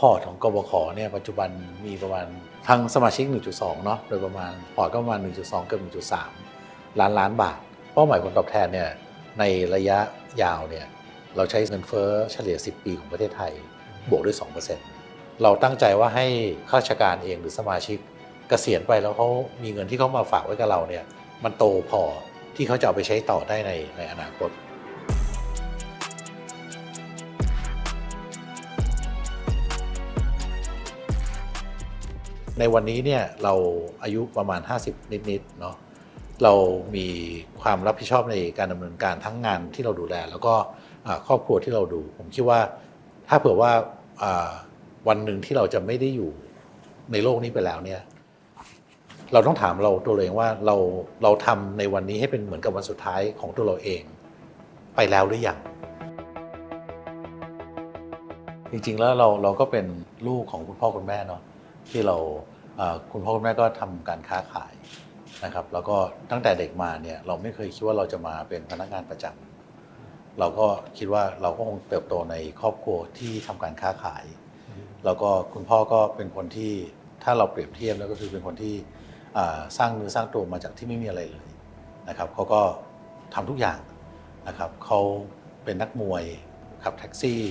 พอร์ตของกบขเนี่ยปัจจุบันมีประมาณทางสมาชิก 1.2 เนาะโดยประมาณพอร์ตก็ประมาณ 1.2 เกือบ 1.3 ล้านล้านบาท เป้าหมายผลตอบแทนเนี่ยในระยะยาวเนี่ยเราใช้เงินเฟ้อเฉลี่ย 10 ปีของประเทศไทย บวกด้วย 2%เราตั้งใจว่าให้ข้าราชการเองหรือสมาชิกเกษียณไปแล้วเขามีเงินที่เขามาฝากไว้กับเราเนี่ยมันโตพอที่เขาจะเอาไปใช้ต่อได้ในในอนาคต ในวันนี้เนี่ยเราอายุประมาณ 50 นิดๆเนาะเรามีความรับผิดชอบในการดำเนินการทั้งงานที่เราดูแล แล้วก็ครอบครัวที่เราดู ผมคิดว่าถ้าเผื่อว่าวันหนึ่งที่เราจะไม่ได้อยู่ในโลกนี้ไปแล้วเนี่ยเราต้องถามเราตัวเราเองว่าเราเราทำในวันนี้ให้เป็นเหมือนกับวันสุดท้ายของตัวเราเอง ไปแล้วหรือยังจริงๆแล้วเราเราก็เป็นลูกของคุณพ่อคุณแม่เนาะ ที่เราคุณพ่อคุณแม่ก็ทำการค้าขายนะครับ แล้วก็ตั้งแต่เด็กมาเนี่ยเราไม่เคยคิดว่าเราจะมาเป็นพนักงานประจำเราก็คิดว่าเราก็คงเติบโตในครอบครัวที่ทำการค้าขาย แล้วก็คุณพ่อก็เป็นคนที่ถ้าเราเปรียบเทียบแล้วก็คือเป็นคนที่สร้างเนื้อสร้างตัวมาจากที่ไม่มีอะไรเลยนะครับเขาก็ทำทุกอย่างนะครับเขาเป็นนักมวยขับแท็กซี่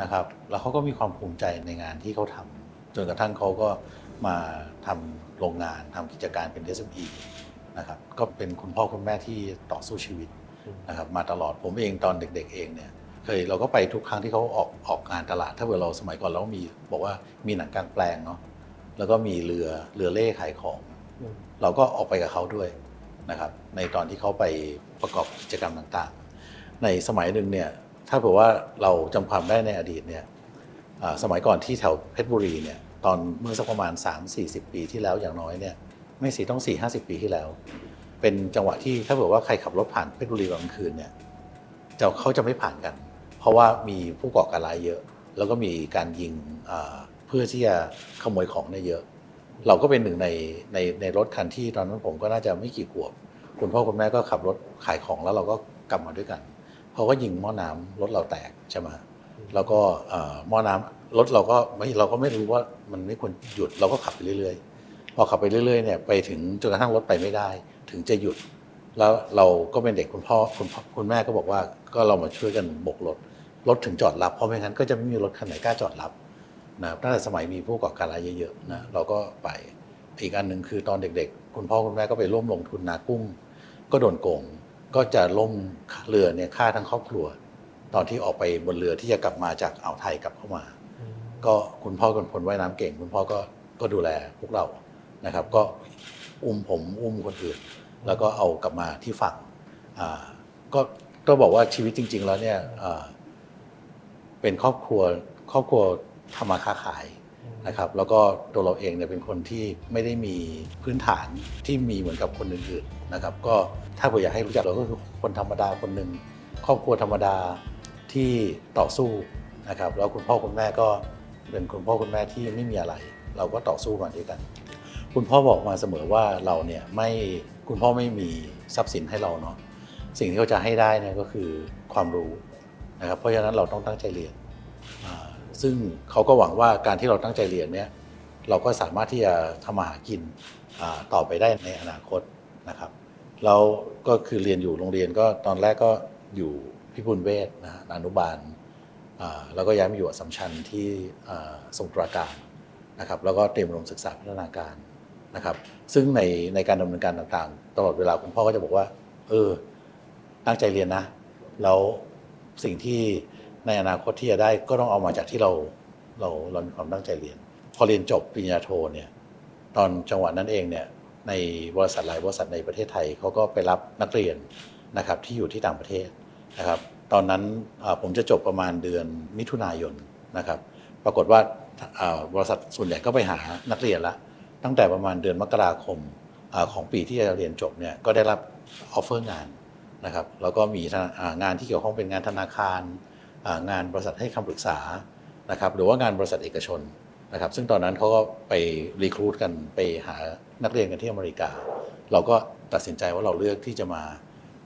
นะครับแล้วเขาก็มีความภูมิใจในงานที่เขาทำ จนกระทั่งเขาก็มาทำโรงงานทำกิจการเป็น SME นะครับก็เป็นคุณพ่อคุณแม่ที่ต่อสู้ชีวิตนะครับมาตลอดผมเองตอนเด็ก ๆ เองเนี่ยเคยเราก็ไปทุกครั้งที่เขาออกออกงานตลาด ถ้าเกิดเราสมัยก่อนเรามีบอกว่ามีหนังกลางแปลงเนาะแล้วก็มีเรือเรือเล่ขายของ เราก็ออกไปกับเขาด้วยนะครับในตอนที่เขาไปประกอบกิจกรรมต่างๆ ในสมัยหนึ่งเนี่ยถ้าเผื่อว่าเราจำความได้ในอดีตเนี่ยสมัยก่อนที่แถวเพชรบุรีเนี่ย ตอนเมื่อสักประมาณ 3-40 ปีที่แล้วอย่างน้อยเนี่ยไม่สิต้อง 4-50 ปีที่แล้ว เป็นจังหวะที่ถ้าเผื่อว่าใครขับรถผ่านเพชรบุรีกลางคืนเนี่ยจะเขาจะไม่ผ่านกัน เพราะว่ามีผู้ก่อการร้ายเยอะ แล้วก็มีการยิงเพื่อที่จะขโมยของเนี่ยเยอะ เราก็เป็นหนึ่งในในในรถคันที่ตอนนั้นผมก็น่าจะไม่กี่ขวบ คุณพ่อคุณแม่ก็ขับรถขายของแล้วเราก็กลับมาด้วยกันเขาก็ยิงหม้อน้ำรถเราแตกใช่ไหมแล้วก็หม้อน้ำ รถเราก็ไม่เราก็ไม่รู้ว่ามันไม่ควรหยุดเราก็ขับไปเรื่อยๆ พอขับไปเรื่อยๆเนี่ยไปถึงจนกระทั่งรถไปไม่ได้ ถึงจะหยุด แล้วเราก็เป็นเด็กคุณพ่อคุณพ่อคุณแม่ก็บอกว่าก็เรามาช่วยกันบกรถรถถึงจอดรับเพราะไม่งั้นก็จะไม่มีรถคันไหนกล้าจอดรับนะตั้งแต่สมัยมีผู้ก่อการร้ายเยอะๆนะเราก็ไปอีกอันหนึ่งคือตอนเด็กๆ คุณพ่อคุณแม่ก็ไปร่วมลงทุนนากุ้ง ก็โดนโกงก็จะล่มเรือเนี่ยฆ่าทั้งครอบครัว ตอนที่ออกไปบนเรือที่จะกลับมาจากอ่าวไทยกลับเข้ามา ก็คุณพ่อเป็นคนว่ายน้ำเก่ง คุณพ่อก็ก็ดูแลพวกเรานะครับ ก็อุ้มผมอุ้มคนอื่น แล้วก็เอากลับมาที่ฝั่งก็ก็บอกว่าชีวิตจริง ๆ แล้วเนี่ยเป็นครอบครัวครอบครัวทำมาค้าขายนะครับ แล้วก็ตัวเราเองเนี่ยเป็นคนที่ไม่ได้มีพื้นฐานที่มีเหมือนกับคนอื่นๆนะครับ ก็ถ้าผมอยากให้รู้จักเราก็คือคนธรรมดาคนหนึ่งครอบครัวธรรมดาที่ต่อสู้นะครับ แล้วคุณพ่อคุณแม่ก็ เป็นคุณพ่อคุณแม่ที่ไม่มีอะไร เราก็ต่อสู้มาด้วยกัน คุณพ่อบอกมาเสมอว่าเราเนี่ยไม่คุณพ่อไม่มีทรัพย์สินให้เราเนาะสิ่งที่เขาจะให้ได้เนี่ยก็คือความรู้นะครับเพราะฉะนั้นเราต้องตั้งใจเรียนซึ่งเขาก็หวังว่าการที่เราตั้งใจเรียนเนี่ยเราก็สามารถที่จะทำมาหากินต่อไปได้ในอนาคตนะครับแล้วก็คือเรียนอยู่โรงเรียนก็ตอนแรกก็อยู่พิบูลเวชนะอนุบาล แล้วก็ย้ายมาอยู่อัสสัมชัญที่สมุทรปราการนะครับแล้วก็เตรียมอุดมศึกษาพัฒนาการนะครับซึ่งในในการดำเนินการต่างๆ ตลอดเวลาคุณพ่อก็จะบอกว่า เออตั้งใจเรียนนะ แล้วสิ่งที่ในอนาคตที่จะได้ก็ต้องเอามาจากที่เราเราเรามีความตั้งใจเรียน พอเรียนจบปริญญาโทเนี่ยตอนจังหวะนั้นเองเนี่ยในบริษัทหลายบริษัทในประเทศไทยเขาก็ไปรับนักเรียนนะครับที่อยู่ที่ต่างประเทศนะครับ ตอนนั้นผมจะจบประมาณเดือนมิถุนายนนะครับ ปรากฏว่าบริษัทส่วนใหญ่ก็ไปหานักเรียนละ ตั้งแต่ประมาณเดือนมกราคมอของปีที่จะเรียนจบเนี่ยก็ได้รับออฟเฟอร์งานนะครับแล้วก็มีงานที่เกี่ยวข้องเป็นงานธนาคารงานบริษัทให้คำปรึกษานะครับหรือว่างานบริษัทเอกชนนะครับ ซึ่งตอนนั้นเขาก็ไปรีครูดกันไปหานักเรียนกันที่อเมริกา เราก็ตัดสินใจว่าเราเลือกที่จะมา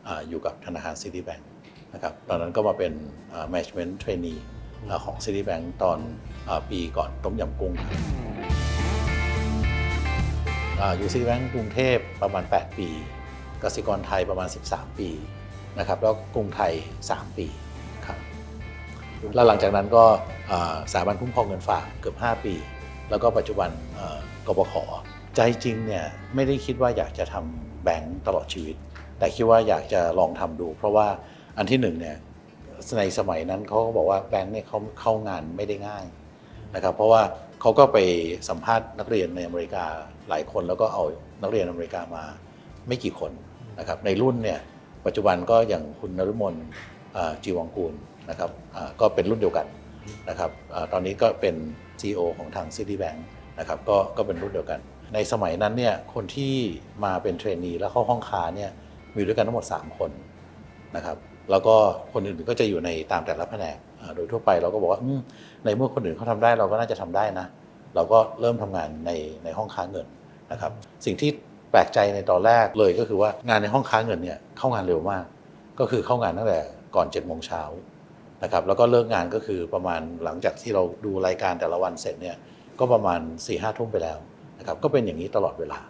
ออยู่กับธนาคารซิตี้แบงก์ นะครับตอนนั้นก็มาเป็น management trainee เอ่อของ Citibank ตอนอปีก่อนต้มยำกุ้งครับอยู่ Citibank กรุงเทพประมาณ 8 ปี กสิกรไทยประมาณ 13 ปีนะครับแล้วกรุงไทย 3 ปีครับแล้วหลังจากนั้นก็สถาบันคุ้มครองเงินฝากเกือบ 5 ปี แล้วก็ปัจจุบันกบขใจจริงเนี่ยไม่ได้คิดว่าอยากจะทำแบงค์ตลอดชีวิต แต่คิดว่าอยากจะลองทำดู เพราะว่า อันที่หนึ่งเนี่ยในสมัยนั้นเขาก็บอกว่าแบงค์เนี่ยเขาเข้างานไม่ได้ง่ายนะครับเพราะว่าเขาก็ไปสัมภาษณ์นักเรียนในอเมริกาหลายคนแล้วก็เอานักเรียนอเมริกามาไม่กี่คนนะครับในรุ่นเนี่ยปัจจุบันก็อย่างคุณนฤมลอ่าจีวังกูลนะครับก็เป็นรุ่นเดียวกันนะครับอตอนนี้ก็เป็น CEO ของทาง Citibank นะครับก็ก็เป็นรุ่นเดียวกัน ในสมัยนั้นเนี่ยคนที่มาเป็นเทรนนีแล้วเข้าห้องค้าเนี่ยมีด้วยกันทั้งหมด 3 คนนะครับ แล้วก็คนอื่นๆก็จะอยู่ในตามแต่ละแผนกโดยทั่วไปเราก็บอกว่าในเมื่อคนอื่นเขาทำได้เราก็น่าจะทำได้นะ เราก็เริ่มทำงานในในห้องค้าเงินนะครับ สิ่งที่แปลกใจในตอนแรกเลยก็คือว่างานในห้องค้าเงินเนี่ยเข้างานเร็วมาก ก็คือเข้างานตั้งแต่ก่อน7จ็ดโมงเช้านะครับแล้วก็เลิกงานก็คือประมาณหลังจากที่เราดูรายการแต่ละวันเสร็จเนี่ยก็ประมาณ4ี่ห้าทุ่มไปแล้วนะครับก็เป็นอย่างนี้ตลอดเวลา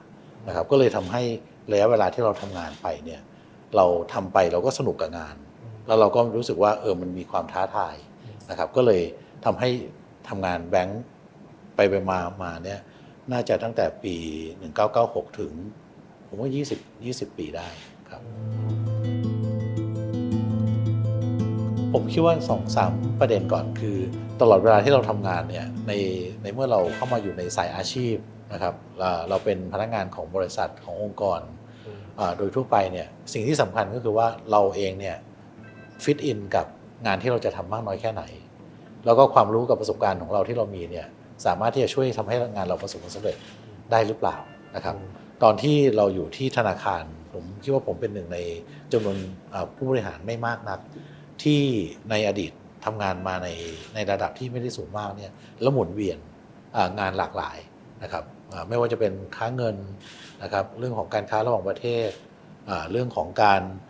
นะครับก็เลยทำให้ระยะเวลาที่เราทำงานไปเนี่ยเราทำไปเราก็สนุกกับงาน แล้วเราก็รู้สึกว่าเออมันมีความท้าทายนะครับ ก็เลยทำให้ทำงานแบงค์ไปไปมามาเนี่ยน่าจะตั้งแต่ปี 1996 ถึง ผมว่า 20 20 ปีได้ครับ ผมคิดว่าสองสามประเด็นก่อนคือ ตลอดเวลาที่เราทำงานเนี่ยในในเมื่อเราเข้ามาอยู่ในสายอาชีพนะครับ เราเราเป็นพนักงานของบริษัทขององค์กรอ่าโดยทั่วไปเนี่ยสิ่งที่สำคัญก็คือว่าเราเองเนี่ย ฟิตอินกับงานที่เราจะทำมากน้อยแค่ไหน แล้วก็ความรู้กับประสบการณ์ของเราที่เรามีเนี่ยสามารถที่จะช่วยทำให้งานเราประสบความสำเร็จได้หรือเปล่านะครับ ตอนที่เราอยู่ที่ธนาคารผมคิดว่าผมเป็นหนึ่งในจำนวนอ่าผู้บริหารไม่มากนัก ที่ในอดีตทำงานมาในในระดับที่ไม่ได้สูงมากเนี่ยแล้วหมุนเวียนอ่างานหลากหลายนะครับอ่าไม่ว่าจะเป็นค้าเงินนะครับเรื่องของการค้าระหว่างประเทศอ่าเรื่องของการอ่า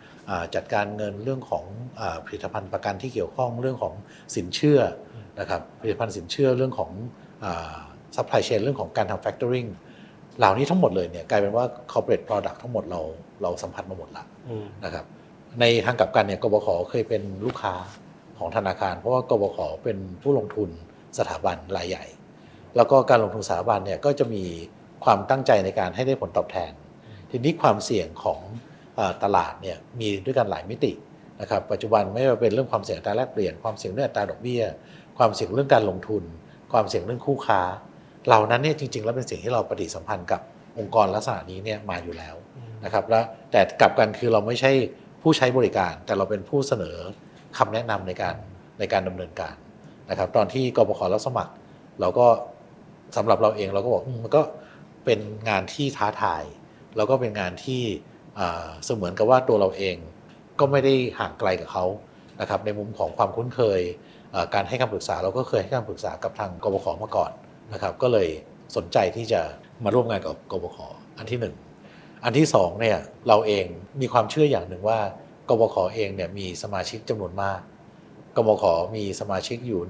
จัดการเงินเรื่องของอผลิตภัณฑ์ประกันที่เกี่ยวข้องเรื่องของสินเชื่อนะครับผลิตภัณฑ์สินเชื่อเรื่องของซัพพลายเชนเรื่องของการทำ factoring เหล่านี้ทั้งหมดเลยเนี่ยกลายเป็นว่า corporate product ทั้งหมดเราเราสัมผัสมาหมดละนะครับในทางกลับกันเนี่ยกบขเคยเป็นลูกค้าของธนาคาร เพราะว่ากบขเป็นผู้ลงทุนสถาบันรายใหญ่ แล้วก็การลงทุนสถาบันเนี่ยก็จะมีความตั้งใจในการให้ได้ผลตอบแทน ทีนี้ความเสี่ยงของ ตลาดเนี่ยมีด้วยกันหลายมิตินะครับปัจจุบันไม่ว่าเป็นเรื่องความเสี่ยงตาแลกเปลี่ยนความเสี่ยงเรื่องตาดอกเบี้ย ความเสี่ยงเรื่องการลงทุน ความเสี่ยงเรื่องคู่ค้า เหล่านั้นเนี่ยจริงๆ แล้วเป็นสิ่งที่เราปฏิสัมพันธ์กับองค์กรลักษณะนี้เนี่ยมาอยู่แล้วนะครับแล้วแต่กลับกันคือเราไม่ใช่ผู้ใช้บริการ แต่เราเป็นผู้เสนอคำแนะนำในการในการดำเนินการนะครับตอนที่กบขรับสมัคร เราก็สำหรับเราเองเราก็บอกมันก็เป็นงานที่ท้าทาย แล้วก็เป็นงานที่ เสมือนกับว่าตัวเราเองก็ไม่ได้ห่างไกลกับเขานะครับในมุมของความคุ้นเคย การให้คำปรึกษาเราก็เคยให้คำปรึกษากับทางกบขมาก่อนนะครับก็เลยสนใจที่จะมาร่วมงานกับกบขอันที่หนึ่งอันที่สองเนี่ยเราเองมีความเชื่ออย่างหนึ่งว่ากบขเองเนี่ยมีสมาชิกจำนวนมากกบขมีสมาชิกอยู่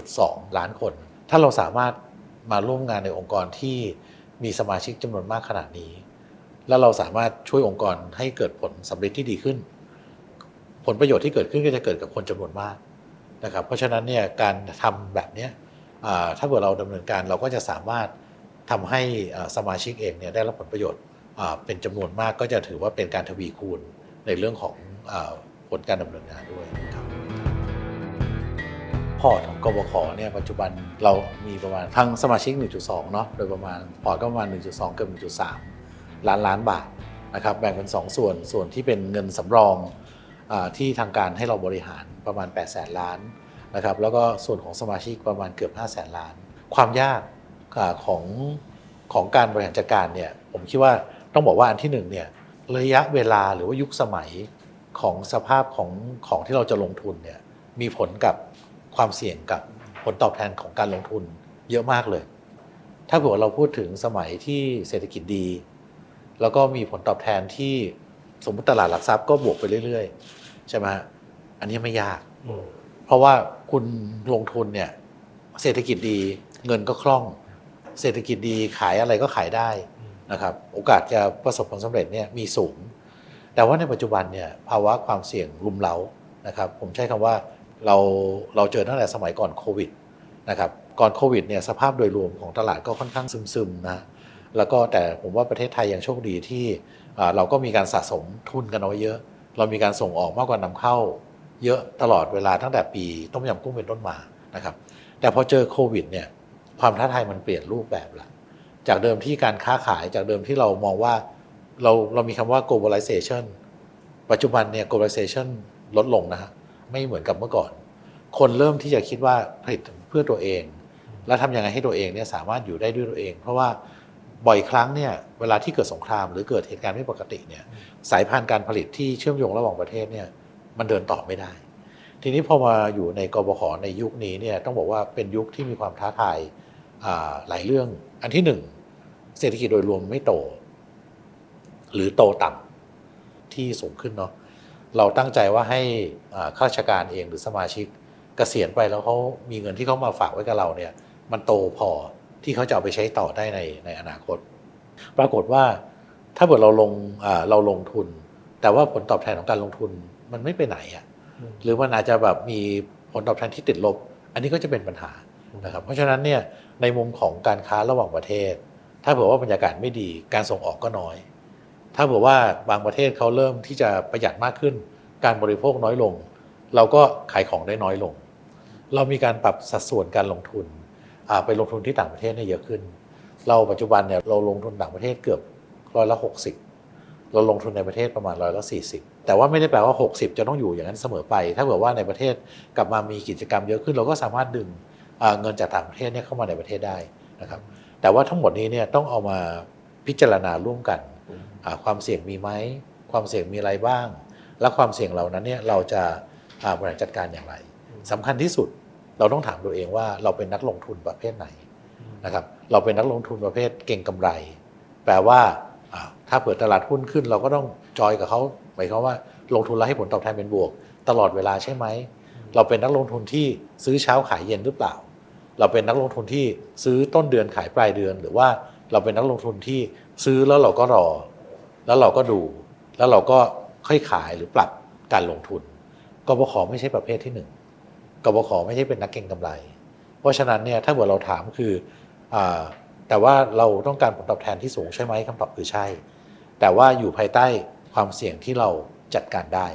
1.2 ล้านคน ถ้าเราสามารถมาร่วมงานในองค์กรที่มีสมาชิกจำนวนมากขนาดนี้ แล้วเราสามารถช่วยองค์กรให้เกิดผลสำเร็จที่ดีขึ้น ผลประโยชน์ที่เกิดขึ้นก็จะเกิดกับคนจำนวนมากนะครับ เพราะฉะนั้นเนี่ยการทำแบบนี้ถ้าเกิดเราดำเนินการเราก็จะสามารถทำให้สมาชิกเองเนี่ยได้รับผลประโยชน์เป็นจำนวนมากก็จะถือว่าเป็นการทวีคูณในเรื่องของอผลการดำเนินงานด้วยครับพอร์ตของกบขเนี่ยปัจจุบันเรามีประมาณทั้งสมาชิก 1.2 เนาะโดยประมาณพอร์ตก็ประมาณ 1.2 เกือบ1.3 ล้านล้านบาทนะครับแบ่งเป็น 2 ส่วนส่วนที่เป็นเงินสำรองอที่ทางการให้เราบริหารประมาณ 8 0 0แสนล้านนะครับแล้วก็ส่วนของสมาชิกประมาณเกือบ 5 0 0แสนล้าน ความยากอของของการบริหารจัดการเนี่ยผมคิดว่าต้องบอกว่าอันที่หนึ่งเนี่ยระยะเวลาหรือว่ายุคสมัยของสภาพของของที่เราจะลงทุนเนี่ยมีผลกับความเสี่ยงกับผลตอบแทนของการลงทุนเยอะมากเลย ถ้าเผื่อเราพูดถึงสมัยที่เศรษฐกิจดี แล้วก็มีผลตอบแทนที่สมมติตลาดหลักทรัพย์ก็บวกไปเรื่อยๆ ใช่ไหมฮะอันนี้ไม่ยาก เพราะราะว่าคุณลงทุนเนี่ย เศรษฐกิจดีเงินก็คล่อง เศรษฐกิจดีขายอะไรก็ขายได้นะครับ โอกาสจะประสบผลสำเร็จเนี่ยมีสูง แต่ว่าในปัจจุบันเนี่ยภาวะความเสี่ยงรุมเร้านะครับ ผมใช้คำว่าเราเราเจอตั้งแต่สมัยก่อนโควิดนะครับ ก่อนโควิดเนี่ยสภาพโดยรวมของตลาดก็ค่อนข้างซึมๆนะ แล้วก็แต่ผมว่าประเทศไทยยังโชคดีที่เราก็มีการสะสมทุนกันเอาไว้เยอะ เรามีการส่งออกมากกว่านำเข้า เยอะตลอดเวลาตั้งแต่ปีต้มยำกุ้งเป็นต้นมานะครับ แต่พอเจอโควิดเนี่ยความท้าทายมันเปลี่ยนรูปแบบละจากเดิมที่การค้าขายจากเดิมที่เรามองว่าเราเรามีคำว่า globalization ปัจจุบันเนี่ย globalization ลดลงนะฮะไม่เหมือนกับเมื่อก่อน คนเริ่มที่จะคิดว่าผลิตเพื่อตัวเอง แล้วทำยังไงให้ตัวเองเนี่ยสามารถอยู่ได้ด้วยตัวเอง เพราะว่า บ่อยครั้งเนี่ยเวลาที่เกิดสงครามหรือเกิดเหตุการณ์ไม่ปกติเนี่ยสายพานการผลิตที่เชื่อมโยงระหว่างประเทศเนี่ยมันเดินต่อไม่ได้ ทีนี้พอมาอยู่ในกบขในยุคนี้เนี่ยต้องบอกว่าเป็นยุคที่มีความท้าทายอ่าหลายเรื่อง อันที่หนึ่งเศรษฐกิจโดยรวมไม่โต หรือโตต่ำที่สูงขึ้นเนาะเราตั้งใจว่าให้อ่าข้าราชการเองหรือสมาชิกเกษียณไปแล้วเขามีเงินที่เขามาฝากไว้กับเราเนี่ยมันโตพอ ที่เขาจะเอาไปใช้ต่อได้ในในอนาคต ปรากฏว่าถ้าเกิดเราลงอ่าเราลงทุน แต่ว่าผลตอบแทนของการลงทุนมันไม่ไปไหนอะหรือมันอาจจะแบบมีผลตอบแทนที่ติดลบ อันนี้ก็จะเป็นปัญหานะครับเพราะฉะนั้นเนี่ยในมุมของการค้าระหว่างประเทศ ถ้าเผื่อว่าบรรยากาศไม่ดีการส่งออกก็น้อย ถ้าเผื่อว่าบางประเทศเขาเริ่มที่จะประหยัดมากขึ้น การบริโภคน้อยลง เราก็ขายของได้น้อยลง เรามีการปรับสัดส่วนการลงทุนอ่า ไปลงทุนที่ต่างประเทศเนี่ยเยอะขึ้น เราปัจจุบันเนี่ยเราลงทุนต่างประเทศเกือบร้อยละหกสิบเราลงทุนในประเทศประมาณร้อยละสี่สิบแต่ว่าไม่ได้แปลว่า 60 จะต้องอยู่อย่างนั้นเสมอไป ถ้าเกิดว่าในประเทศกลับมามีกิจกรรมเยอะขึ้น เราก็สามารถดึงเงินจากต่างประเทศเนี่ยเข้ามาในประเทศได้นะครับ แต่ว่าทั้งหมดนี้เนี่ยต้องเอามาพิจารณาร่วมกัน ความเสี่ยงมีไหม ความเสี่ยงมีอะไรบ้าง และความเสี่ยงเหล่านั้นเนี่ยเราจะบริหารจัดการอย่างไรสำคัญที่สุด เราต้องถามตัวเองว่าเราเป็นนักลงทุนประเภทไหนนะครับ เราเป็นนักลงทุนประเภทเก่งกำไร แปลว่าอ่าถ้าเปิดตลาดหุ้นขึ้น เราก็ต้องจอยกับเขาหมายความว่าลงทุนแล้วให้ผลตอบแทนเป็นบวก ตลอดเวลาใช่ไหม เราเป็นนักลงทุนที่ซื้อเช้าขายเย็นหรือเปล่า เราเป็นนักลงทุนที่ซื้อต้นเดือนขายปลายเดือน หรือว่าเราเป็นนักลงทุนที่ซื้อแล้วเราก็รอ แล้วเราก็ดู แล้วเราก็ค่อยขายหรือปรับการลงทุนกบขไม่ใช่ประเภทที่หนึ่ง กบขไม่ใช่เป็นนักเก็งกำไร เพราะฉะนั้นเนี่ยถ้าเกิดเราถามคืออาแต่ว่าเราต้องการผลตอบแทนที่สูงใช่ไหมคำตอบคือใช่ แต่ว่าอยู่ภายใต้ความเสี่ยงที่เราจัดการได้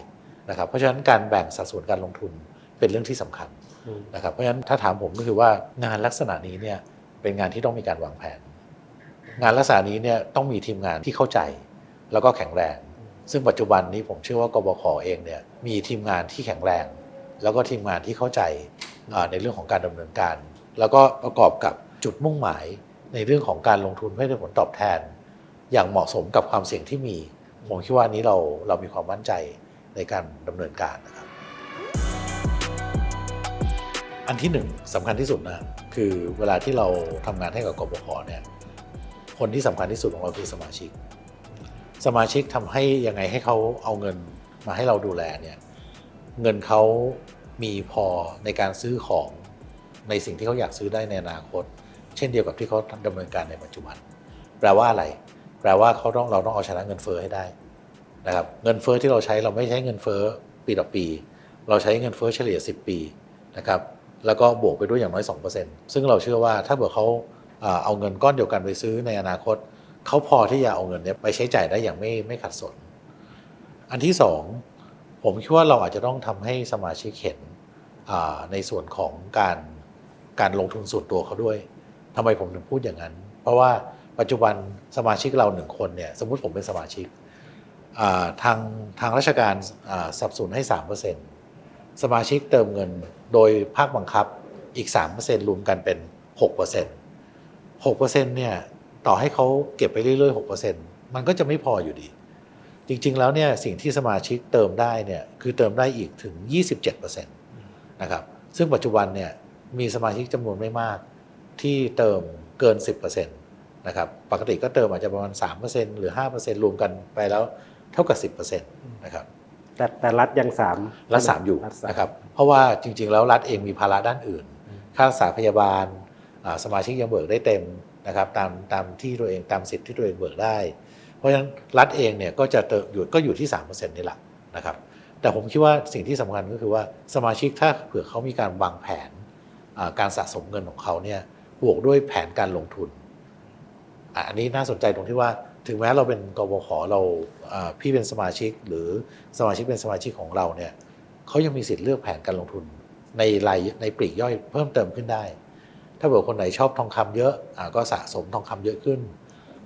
นะครับเพราะฉะนั้นการแบ่งสัดส่วนการลงทุนเป็นเรื่องที่สำคัญนะครับเพราะฉะนั้นถ้าถามผมก็คือว่างานลักษณะนี้เนี่ยเป็นงานที่ต้องมีการวางแผน งานลักษณะนี้เนี่ยต้องมีทีมงานที่เข้าใจแล้วก็แข็งแรง ซึ่งปัจจุบันนี้ผมเชื่อว่ากบขเองเนี่ยมีทีมงานที่แข็งแรง แล้วก็ทีมงานที่เข้าใจในเรื่องของการดำเนินการ แล้วก็ประกอบกับจุดมุ่งหมายในเรื่องของการลงทุนเพื่อได้ผลตอบแทน อย่างเหมาะสมกับความเสี่ยงที่มี ผมคิดว่านี้เราเรามีความมั่นใจในการดำเนินการนะครับ อันที่หนึ่งสำคัญที่สุดนะคือเวลาที่เราทำงานให้กับกบขเนี่ยคนที่สำคัญที่สุดของเราคือสมาชิก สมาชิกทำให้ยังไงให้เขาเอาเงินมาให้เราดูแลเนี่ย เงินเขามีพอในการซื้อของในสิ่งที่เขาอยากซื้อได้ในอนาคต เช่นเดียวกับที่เขาดำเนินการในปัจจุบัน แปลว่าอะไร แปลว่าเขาต้องเราต้องเอาชนะเงินเฟ้อให้ได้นะครับเงินเฟ้อที่เราใช้เราไม่ใช้เงินเฟ้อปีต่อปี เราใช้เงินเฟ้อเฉลี่ย 10 ปีนะครับแล้วก็บวกไปด้วยอย่างน้อย 2%ซึ่งเราเชื่อว่าถ้าเผื่อเขาเอาเงินก้อนเดียวกันไปซื้อในอนาคต เขาพอที่จะเอาเงินนี้ไปใช้จ่ายได้อย่างไม่ไม่ขัดสน อันที่สอง ผมคิดว่าเราอาจจะต้องทำให้สมาชิกเห็นในส่วนของการการลงทุนส่วนตัวเขาด้วยทำไมผมถึงพูดอย่างนั้น เพราะว่าปัจจุบันสมาชิกเราหนึ่งคนเนี่ยสมมุติผมเป็นสมาชิกทางทางราชการสับสนุนให้ 3%สมาชิกเติมเงินโดยภาคบังคับอีก 3%รวมกันเป็น 6% 6%เนี่ยต่อให้เขาเก็บไปเรื่อยๆ 6%มันก็จะไม่พออยู่ดี จริงๆแล้วเนี่ยสิ่งที่สมาชิกเติมได้เนี่ยคือเติมได้อีกถึง 27%นะครับซึ่งปัจจุบันเนี่ยมีสมาชิกจำนวนไม่มากที่เติมเกิน 10%นะครับปกติก็เติมอาจจะประมาณ 3%หรือ 5%รวมกันไปแล้วเท่ากับ 10%นะครับแต่แต่รัฐยังสามรัฐสามอยู่รัฐสามนะครับเพราะว่าจริง ๆ แล้วรัฐเองมีภาระด้านอื่น ค่ารักษาพยาบาลอ่าสมาชิกยังเบิกได้เต็มนะครับตามตามที่ตัวเองตามสิทธิ์ที่ตัวเองเบิกได้ เพราะฉะนั้นรัฐเองเนี่ยก็จะเติมอยู่ก็อยู่ที่3%นี่แหละนะครับแต่ผมคิดว่าสิ่งที่สำคัญก็คือว่าสมาชิกถ้าเผื่อเขามีการวางแผนการสะสมเงินของเขาเนี่ยบวกด้วยแผนการลงทุน อันนี้น่าสนใจตรงที่ว่าถึงแม้เราเป็นกบขเราพี่เป็นสมาชิกหรือสมาชิกเป็นสมาชิกของเราเนี่ยเขายังมีสิทธิ์เลือกแผนการลงทุนในรายในปลีกย่อยเพิ่มเติมขึ้นได้ ถ้าเผื่อคนไหนชอบทองคำเยอะอาก็สะสมทองคำเยอะขึ้น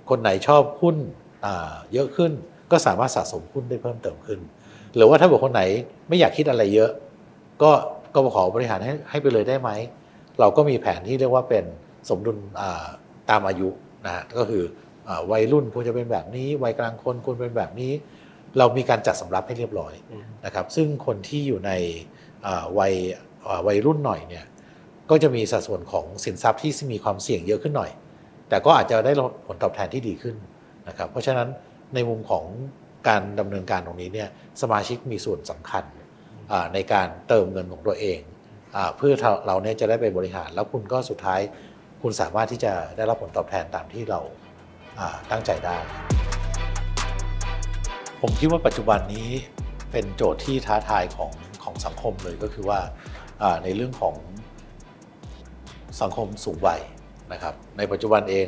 คนไหนชอบหุ้น เยอะขึ้น ก็สามารถสะสมหุ้นได้เพิ่มเติมขึ้น หรือว่าถ้าเผื่อคนไหนไม่อยากคิดอะไรเยอะ ก็ก็ขอบริหารให้ให้ไปเลยได้ไหม เราก็มีแผนที่เรียกว่าเป็นสมดุลอ่าตามอายุนะฮะก็คืออาวัยรุ่นควรจะเป็นแบบนี้ วัยกลางคนควรเป็นแบบนี้ เรามีการจัดสำรับให้เรียบร้อยอืมนะครับ ซึ่งคนที่อยู่ในอ่าวัยอ่าวัยรุ่นหน่อยเนี่ยก็จะมีสัดส่วนของสินทรัพย์ที่มีความเสี่ยงเยอะขึ้นหน่อย แต่ก็อาจจะได้ผลตอบแทนที่ดีขึ้น นะครับเพราะฉะนั้นในมุมของการดำเนินการตรงนี้เนี่ยสมาชิกมีส่วนสำคัญในการเติมเงินของตัวเองอเพื่อเราเนี่ยจะได้ไปบริหาร แล้วคุณก็สุดท้ายคุณสามารถที่จะได้รับผลตอบแทนตามที่เราาตั้งใจได้ ผมคิดว่าปัจจุบันนี้เป็นโจทย์ที่ท้าทายของของสังคมเลยก็คือว่าาในเรื่องของสังคมสูงวัยนะครับ ในปัจจุบันเอง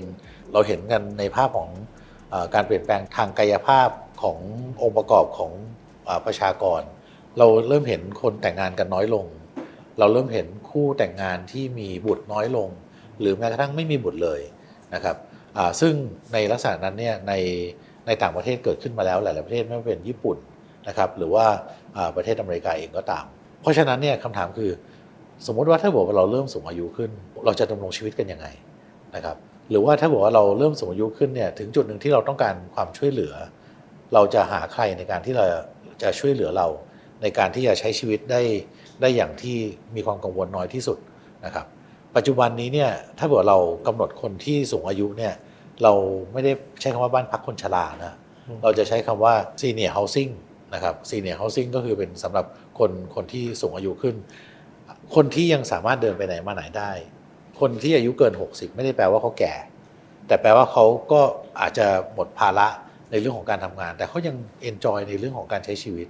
เราเห็นกันในภาพของ การเปลี่ยนแปลงทางกายภาพขององค์ประกอบของอประชากร เราเริ่มเห็นคนแต่งงานกันน้อยลง เราเริ่มเห็นคู่แต่งงานที่มีบุตรน้อยลง หรือแม้กระทั่งไม่มีบุตรเลยนะครับซึ่งในลักษณะนั้นเนี่ยในในต่างประเทศเกิดขึ้นมาแล้วหลาย ๆ ประเทศไม่ว่าเป็นญี่ปุ่นนะครับหรือว่าประเทศอเมริกาเองก็ตาม เพราะฉะนั้นเนี่ยคำถามคือ สมมติว่าถ้าบอกว่าเราเริ่มสูงอายุขึ้น เราจะดำรงชีวิตกันยังไงนะครับ หรือว่าถ้าบอกว่าเราเริ่มสูงอายุขึ้นเนี่ยถึงจุดหนึ่งที่เราต้องการความช่วยเหลือ เราจะหาใครในการที่เราจะช่วยเหลือเรา ในการที่จะใช้ชีวิตได้ได้อย่างที่มีความกังวลน้อยที่สุดนะครับ ปัจจุบันนี้เนี่ยถ้าเกิดเรากำหนดคนที่สูงอายุเนี่ยเราไม่ได้ใช้คำว่าบ้านพักคนชรานะอืมเราจะใช้คำว่า senior housing นะครับ senior housing ก็คือเป็นสำหรับคนคนที่สูงอายุขึ้น คนที่ยังสามารถเดินไปไหนมาไหนได้ คนที่อายุเกิน 60 ไม่ได้แปลว่าเขาแก่ แต่แปลว่าเขาก็อาจจะหมดภาระในเรื่องของการทำงาน แต่เขายัง enjoy ในเรื่องของการใช้ชีวิต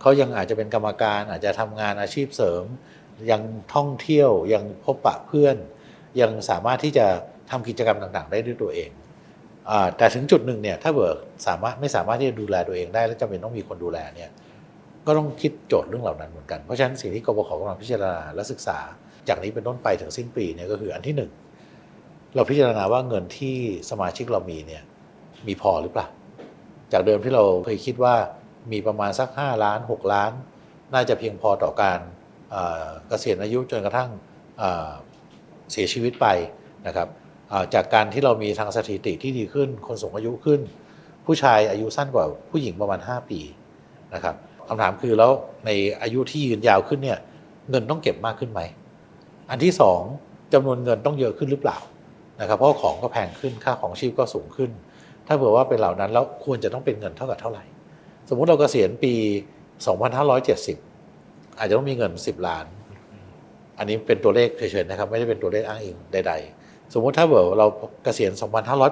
เขายังอาจจะเป็นกรรมการอาจจะทำงานอาชีพเสริม ยังท่องเที่ยวยังพบปะเพื่อน ยังสามารถที่จะทำกิจกรรมต่าง ๆ ได้ด้วยตัวเองอแต่ถึงจุดหนึ่งเนี่ยถ้าเบิกสามารถไม่สามารถที่จะดูแลตัวเองได้ และจำเป็นต้องมีคนดูแลเนี่ยก็ต้องคิดโจทย์เรื่องเหล่านั้นเหมือนกัน เพราะฉะนั้นสิ่งที่กบขกำลังพิจารณาและศึกษา จากนี้เป็นต้นไปถึงสิ้นปีเนี่ยก็คืออันที่หนึ่งเราพิจารณาว่าเงินที่สมาชิกเรามีเนี่ยมีพอหรือเปล่า จากเดิมที่เราเคยคิดว่ามีประมาณสัก 5 ล้าน 6 ล้าน น่าจะเพียงพอต่อการเกษียณอายุจนกระทั่งเสียชีวิตไปนะครับจากการที่เรามีทางสถิติที่ดีขึ้น คนสูงอายุขึ้น ผู้ชายอายุสั้นกว่าผู้หญิงประมาณ 5 ปีนะครับคำถามคือแล้วในอายุที่ยืนยาวขึ้นเนี่ยเงินต้องเก็บมากขึ้นไหม อันที่สองจำนวนเงินต้องเยอะขึ้นหรือเปล่านะครับเพราะของก็แพงขึ้นค่าของชีพก็สูงขึ้น ถ้าเผื่อว่าเป็นเหล่านั้นแล้วควรจะต้องเป็นเงินเท่ากับเท่าไหร่ สมมุติเรากเกษียณปี 2570 อาจจะต้องมีเงิน 10 ล้าน อันนี้เป็นตัวเลขเฉยๆนะครับไม่ได้เป็นตัวเลขอ้างอิงใด ๆ สมมุติถ้าเผื่อเราเกษียณ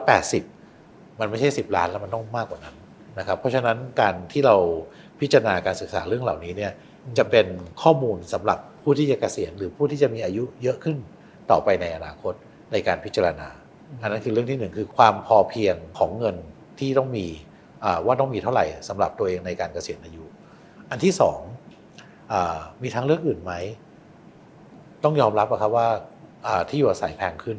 2580 มันไม่ใช่ 10 ล้านแล้วมันต้องมากกว่านั้นนะครับเพราะฉะนั้นการที่เราพิจารณาการศึกษาเรื่องเหล่านี้เนี่ยจะเป็นข้อมูลสำหรับ ผู้ที่จะเกษียณหรือผู้ที่จะมีอายุเยอะขึ้นต่อไปในอนาคตในการพิจารณา อันนั้นคือเรื่องที่หนึ่งคือความพอเพียงของเงินที่ต้องมีอ่าว่าต้องมีเท่าไหร่สำหรับตัวเองในการเกษียณอายุ อันที่สองอามีทางเลือกอื่นไหม ต้องยอมรับอะครับว่าอ่าที่อยู่อาศัยแพงขึ้น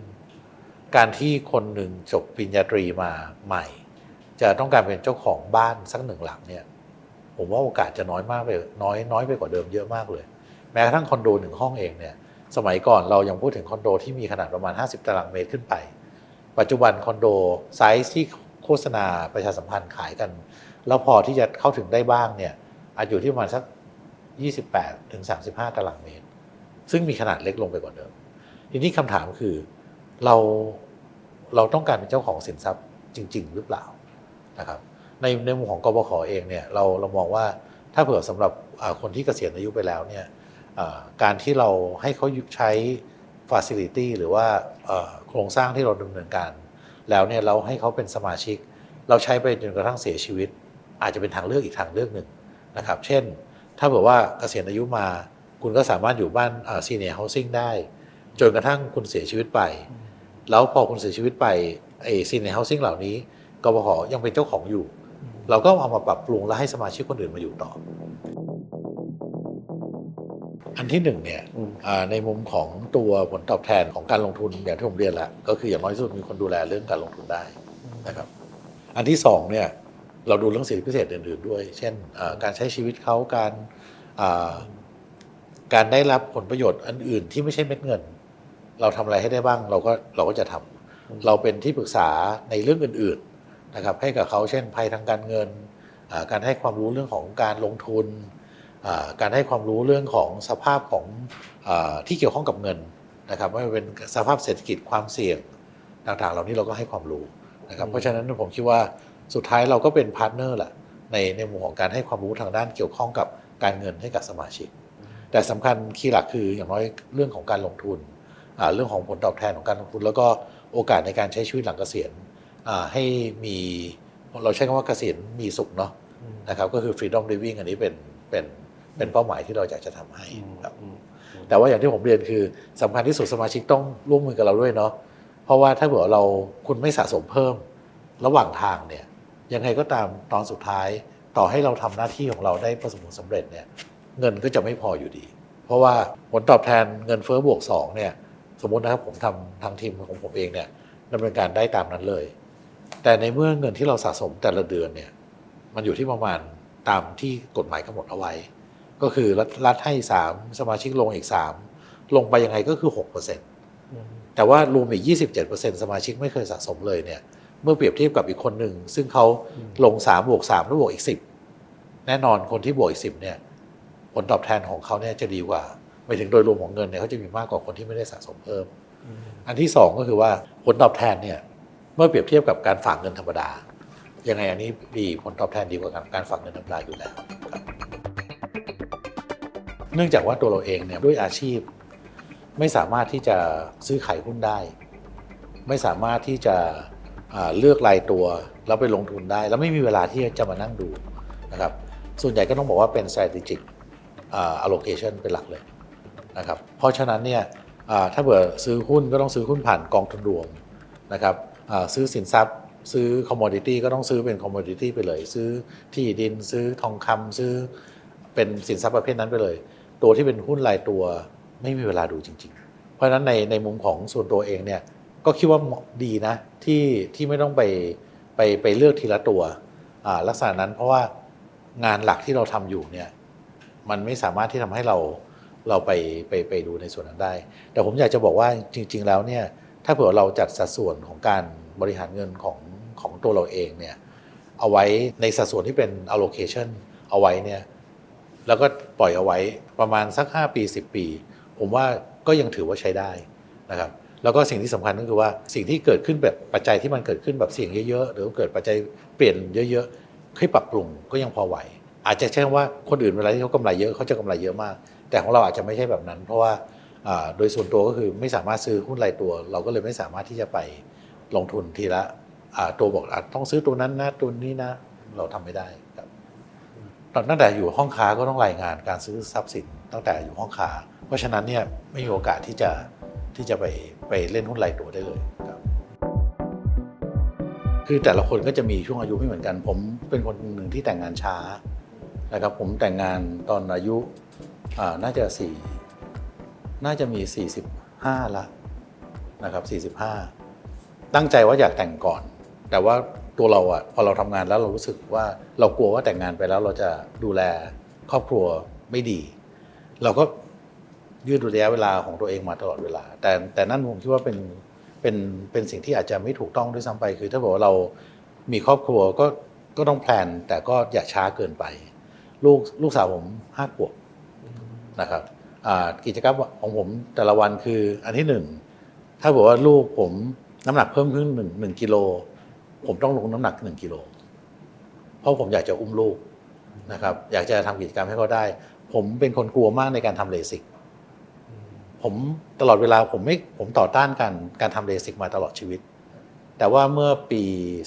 การที่คนหนึ่งจบปริญญาตรีมาใหม่ จะต้องการเป็นเจ้าของบ้านสักหนึ่งหลังเนี่ยผมว่าโอกาสจะน้อยมากไปน้อยน้อยไปกว่าเดิมเยอะมากเลยแม้กระทั่งคอนโดหนึ่งห้องเองเนี่ยสมัยก่อนเรายังพูดถึงคอนโดที่มีขนาดประมาณ 50 ตารางเมตรขึ้นไป ปัจจุบันคอนโดไซส์ที่โฆษณาประชาสัมพันธ์ขายกัน แล้วพอที่จะเข้าถึงได้บ้างเนี่ยอาจอยู่ที่ประมาณสัก 28ถึง35 ตารางเมตร ซึ่งมีขนาดเล็กลงไปกว่าเดิม ทีนี้คำถามคือเราเราต้องการเป็นเจ้าของสินทรัพย์จริง ๆ หรือเปล่านะครับในในมุมของกบขเองเนี่ยเราเรามองว่าถ้าเผื่อสำหรับคนที่เกษียณอายุไปแล้วเนี่ย การที่เราให้เขาใช้ Facility หรือว่าโครงสร้างที่เราดำเนินการ แล้วเนี่ยเราให้เขาเป็นสมาชิก เราใช้ไปจนกระทั่งเสียชีวิต อาจจะเป็นทางเลือกอีกทางเลือกหนึ่งนะครับ เช่น ถ้าเผื่อว่าเกษียณอายุมา คุณก็สามารถอยู่บ้านซีเนียร์เฮาสิ่งได้ จนกระทั่งคุณเสียชีวิตไป แล้วพอคุณเสียชีวิตไปไอซีเนียร์เฮาสิ่งเหล่านี้กบขยังเป็นเจ้าของอยู่ เราก็เอามาปรับปรุงแล้วให้สมาชิกคนอื่นมาอยู่ต่อ อันที่หนึ่งเนี่ยอืมอ่าในมุมของตัวผลตอบแทนของการลงทุนอย่างที่ผมเรียนแหละก็คืออย่างน้อยที่สุดมีคนดูแลเรื่องการลงทุนได้นะครับ อันที่สองเนี่ยเราดูเรื่องสิทธิพิเศษอื่นๆด้วย เช่นอ่าการใช้ชีวิตเขาการอ่าการได้รับผลประโยชน์อันอื่นที่ไม่ใช่เม็ดเงิน เราทำอะไรให้ได้บ้างเราก็เราก็จะทำเราเป็นที่ปรึกษาในเรื่องอื่น ๆนะครับ ให้กับเขาเช่นภัยทางการเงินอ่าการให้ความรู้เรื่องของการลงทุนอ่า การให้ความรู้เรื่องของสภาพของอที่เกี่ยวข้องกับเงินนะครับไม่ว่าเป็นสภาพเศรษฐกิจความเสี่ยงต่างๆ เหล่านี้เราก็ให้ความรู้นะครับเพราะฉะนั้นผมคิดว่าสุดท้ายเราก็เป็นพาร์ทเนอร์แหละในในมุมของการให้ความรู้ทางด้านเกี่ยวข้องกับการเงินให้กับสมาชิก แต่สำคัญคีย์หลักคืออย่างน้อยเรื่องของการลงทุน เรื่องของผลตอบแทนของการลงทุน แล้วก็โอกาสในการใช้ชีวิตหลังเกษียณให้มีเราใช้คำว่าเกษียณมีสุขเนาะนะครับก็คือ freedom living อันนี้เป็นเป็น เป็นเป้าหมายที่เราอยากจะทำให้ครับอืมแต่ว่าอย่างที่ผมเรียนคือสำคัญที่สุดสมาชิกต้องร่วมมือกับเราด้วยเนาะเพราะว่าถ้าเผื่อเราคุณไม่สะสมเพิ่ม ระหว่างทางเนี่ยยังไงก็ตามตอนสุดท้ายต่อให้เราทำหน้าที่ของเราได้ประสบผลสำเร็จเนี่ยเงินก็จะไม่พออยู่ดี เพราะว่าผลตอบแทนเงินเฟ้อบวกสองเนี่ยสมมตินะครับผมทำทางทีมของผมเองเนี่ยดำเนินการได้ตามนั้นเลย แต่ในเมื่อเงินที่เราสะสมแต่ละเดือนเนี่ยมันอยู่ที่ประมาณตามที่กฎหมายกำหนดเอาไว้ ก็คือรัฐรัฐให้3สมาชิกลงอีก3ลงไปยังไงก็คือ6%แต่ว่ารวมอีก27%สมาชิกไม่เคยสะสมเลยเนี่ย เมื่อเปรียบเทียบกับอีกคนหนึ่ง ซึ่งเขาลง3บวก3แล้วบวกอีก10แน่นอนคนที่บวกอีก10เนี่ยผลตอบแทนของเขาเนี่ยจะดีกว่าไปถึงโดยรวมของเงินเนี่ยเขาจะมีมากกว่าคนที่ไม่ได้สะสมเพิ่ม อันที่สองก็คือว่าผลตอบแทนเนี่ยเมื่อเปรียบเทียบกับการฝากเงินธรรมดายังไงอันนี้ดีผลตอบแทนดีกว่าการการฝากเงินธรรมดาอยู่แล้วครับ เนื่องจากว่าตัวเราเองเนี่ยด้วยอาชีพ ไม่สามารถที่จะซื้อขายหุ้นได้ ไม่สามารถที่จะเลือกรายตัวแล้วไปลงทุนได้ แล้วไม่มีเวลาที่จะมานั่งดูนะครับส่วนใหญ่ก็ต้องบอกว่าเป็น strategic allocation เป็นหลักเลยนะครับเพราะฉะนั้นเนี่ยถ้าเผื่อซื้อหุ้นก็ต้องซื้อหุ้นผ่านกองทุนรวมนะครับซื้อสินทรัพย์ ซื้อ commodity ก็ต้องซื้อเป็น commodity ไปเลย ซื้อที่ดินซื้อทองคำซื้อเป็นสินทรัพย์ประเภทนั้นไปเลย ตัวที่เป็นหุ้นรายตัวไม่มีเวลาดูจริง ๆ เพราะฉะนั้นในในมุมของส่วนตัวเองเนี่ยก็คิดว่าดีนะที่ที่ไม่ต้องไปไปไปเลือกทีละตัวลักษณะนั้นเพราะว่างานหลักที่เราทำอยู่เนี่ยมันไม่สามารถที่ทำให้เราเราไปไปไปดูในส่วนนั้นได้ แต่ผมอยากจะบอกว่าจริง ๆ แล้วเนี่ยถ้าเผื่อเราจัดสัดส่วนของการบริหารเงินของของตัวเราเองเนี่ยเอาไว้ในสัดส่วนที่เป็น allocation เอาไว้เนี่ย แล้วก็ปล่อยเอาไว้ประมาณสัก 5 ปี 10 ปี ผมว่าก็ยังถือว่าใช้ได้นะครับแล้วก็สิ่งที่สำคัญก็คือว่าสิ่งที่เกิดขึ้นแบบปัจจัยที่มันเกิดขึ้นแบบเสี่ยงเยอะๆ หรือเกิดปัจจัยเปลี่ยนเยอะๆให้ปรับปรุงก็ยังพอไหว อาจจะใช่ว่าคนอื่นเวลาที่เขากำไรเยอะเขาจะกำไรเยอะมาก แต่ของเราอาจจะไม่ใช่แบบนั้น เพราะว่าโดยส่วนตัวก็คือไม่สามารถซื้อหุ้นรายตัว เราก็เลยไม่สามารถที่จะไปลงทุนทีละตัวบอกอาจต้องซื้อตัวนั้นนะตัวนี้นะเราทำไม่ได้ครับ ตั้งแต่อยู่ห้องค้าก็ต้องรายงานการซื้อทรัพย์สินตั้งแต่อยู่ห้องค้า เพราะฉะนั้นเนี่ยไม่มีโอกาสที่จะที่จะไปไปเล่นหุ้นรายตัวได้เลยครับคือแต่ละคนก็จะมีช่วงอายุไม่เหมือนกัน ผมเป็นคนหนึ่งที่แต่งงานช้านะครับผมแต่งงานตอนอายุน่าจะสี่น่าจะมี 45 ละนะครับ 45 ตั้งใจว่าอยากแต่งก่อน แต่ว่า ตัวเราอะพอเราทำงานแล้วเรารู้สึกว่าเรากลัวว่าแต่งงานไปแล้วเราจะดูแลครอบครัวไม่ดี เราก็ยืดระยะเวลาของตัวเองมาตลอดเวลา แต่แต่นั่นผมคิดว่าเป็นเป็นเป็นสิ่งที่อาจจะไม่ถูกต้องด้วยซ้ำไป คือถ้าบอกว่าเรามีครอบครัวก็ก็ต้องแพลนแต่ก็อย่าช้าเกินไป ลูกลูกสาวผมห้าขวบนะครับกิจกรรมของผมแต่ละวันคืออันที่หนึ่งถ้าบอกว่าลูกผมน้ำหนักเพิ่มขึ้นหนึ่งหนึ่งกิโล ผมต้องลงน้ำหนักหนึ่งกิโลเพราะผมอยากจะอุ้มลูกนะครับ อยากจะทำกิจกรรมให้เขาได้ ผมเป็นคนกลัวมากในการทำเลสิกผมตลอดเวลาผมไม่ผมต่อต้านการการทำเลสิกมาตลอดชีวิต แต่ว่าเมื่อปี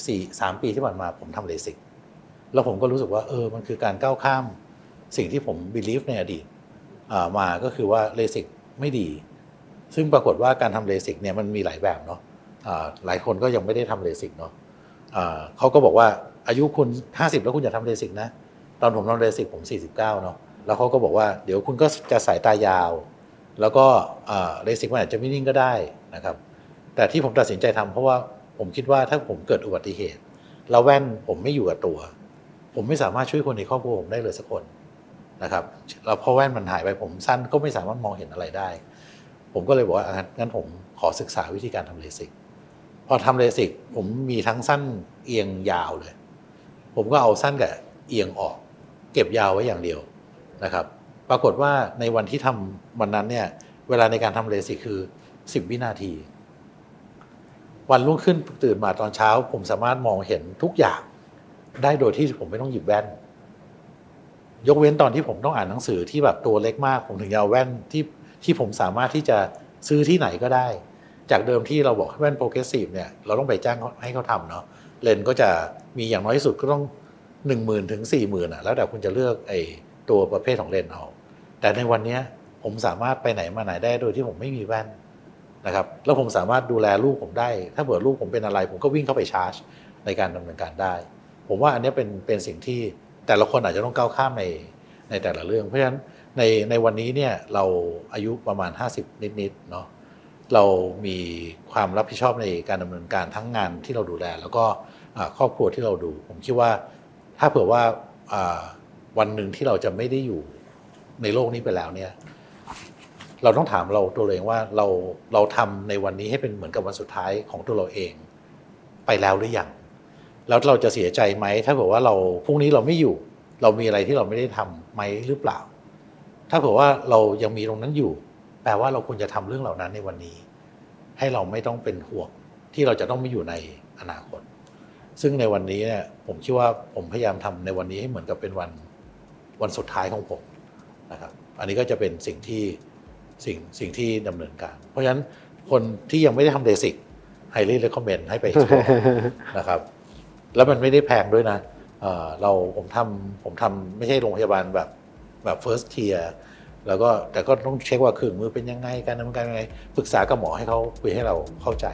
สี่สามปีที่ผ่านมาผมทำเลสิกแล้วผมก็รู้สึกว่าเออมันคือการก้าวข้ามสิ่งที่ผมบิลีฟในอดีตมาก็คือว่าเลสิกไม่ดี ซึ่งปรากฏว่าการทำเลสิกเนี่ยมันมีหลายแบบเนาะอ่าหลายคนก็ยังไม่ได้ทำเลสิกเนาะ เขาก็บอกว่าอายุคุณ 50 แล้วคุณอย่าทำเลสิกนะ ตอนผมทำเลสิกผม 49 เนาะแล้วเขาก็บอกว่าเดี๋ยวคุณก็จะสายตายาว แล้วก็เลสิกมันอาจจะไม่นิ่งก็ได้นะครับ แต่ที่ผมตัดสินใจทำเพราะว่าผมคิดว่าถ้าผมเกิดอุบัติเหตุ แล้วแว่นผมไม่อยู่กับตัว ผมไม่สามารถช่วยคนในครอบครัวผมได้เลยสักคนนะครับแล้วพอแว่นมันหายไปผมสั้นก็ไม่สามารถมองเห็นอะไรได้ ผมก็เลยบอกว่างั้นผมขอศึกษาวิธีการทำเลสิก อทำเลสิกผมมีทั้งสั้นเอียงยาวเลย ผมก็เอาสั้นกับเอียงออก เก็บยาวไว้อย่างเดียวนะครับ ปรากฏว่าในวันที่ทำวันนั้นเนี่ยเวลาในการทำเลสิกคือ 10 วินาที วันรุ่งขึ้นตื่นมาตอนเช้า ผมสามารถมองเห็นทุกอย่างได้โดยที่ผมไม่ต้องหยิบแว่น ยกเว้นตอนที่ผมต้องอ่านหนังสือที่แบบตัวเล็กมาก ผมถึงจะเอาแว่นที่ที่ผมสามารถที่จะซื้อที่ไหนก็ได้ จากเดิมที่เราบอกให้แว่นโปรเกรสซีฟเนี่ยเราต้องไปจ้างให้เขาทำเนาะเลนก็จะมีอย่างน้อยที่สุดก็ต้องหนึ่งหมื่นถึงสี่หมื่นอะแล้วแต่คุณจะเลือกไอ้ตัวประเภทของเลนเอา แต่ในวันนี้ผมสามารถไปไหนมาไหนได้โดยที่ผมไม่มีแว่นนะครับแล้วผมสามารถดูแลลูกผมได้ ถ้าเผื่อลูกผมเป็นอะไร ผมก็วิ่งเข้าไปชาร์จ ในการดำเนินการได้ ผมว่าอันนี้เป็นเป็นสิ่งที่แต่ละคนอาจจะต้องก้าวข้ามในในแต่ละเรื่อง เพราะฉะนั้นในในวันนี้เนี่ยเราอายุประมาณ 50 นิดๆเนาะ เรามีความรับผิดชอบในการดำเนินการทั้งงานที่เราดูแล แล้วก็ครอบครัวที่เราดู ผมคิดว่าถ้าเผื่อว่าวันหนึ่งที่เราจะไม่ได้อยู่ในโลกนี้ไปแล้วเนี่ยเราต้องถามเราตัวเราเองว่าเราเราทำในวันนี้ให้เป็นเหมือนกับวันสุดท้ายของตัวเราเองไปแล้วหรือยังแล้วเราจะเสียใจไหมถ้าเผื่อว่าเราพรุ่งนี้เราไม่อยู่ เรามีอะไรที่เราไม่ได้ทำไหมหรือเปล่า ถ้าเผื่อว่าเรายังมีตรงนั้นอยู่ แปลว่าเราควรจะทำเรื่องเหล่านั้นในวันนี้ ให้เราไม่ต้องเป็นห่วงที่เราจะต้องไม่อยู่ในอนาคต ซึ่งในวันนี้เนี่ยผมคิดว่าผมพยายามทำในวันนี้ให้เหมือนกับเป็นวันวันสุดท้ายของผมนะครับอันนี้ก็จะเป็นสิ่งที่สิ่งสิ่งที่ดำเนินการ เพราะฉะนั้นคนที่ยังไม่ได้ทำเบสิกไฮรี r เลคคอมเมนต์ให้ไป explore นะครับ แล้วมันไม่ได้แพงด้วยนะเอ่อเราผมทำผมทำไม่ใช่โรงพยาบาลแบบแบบ first tier แล้วก็แต่ก็ต้องเช็คว่าเครื่องมือเป็นยังไงการดำเนินการยังไงปรึกษากับหมอให้เขาคุยให้เราเข้าใจ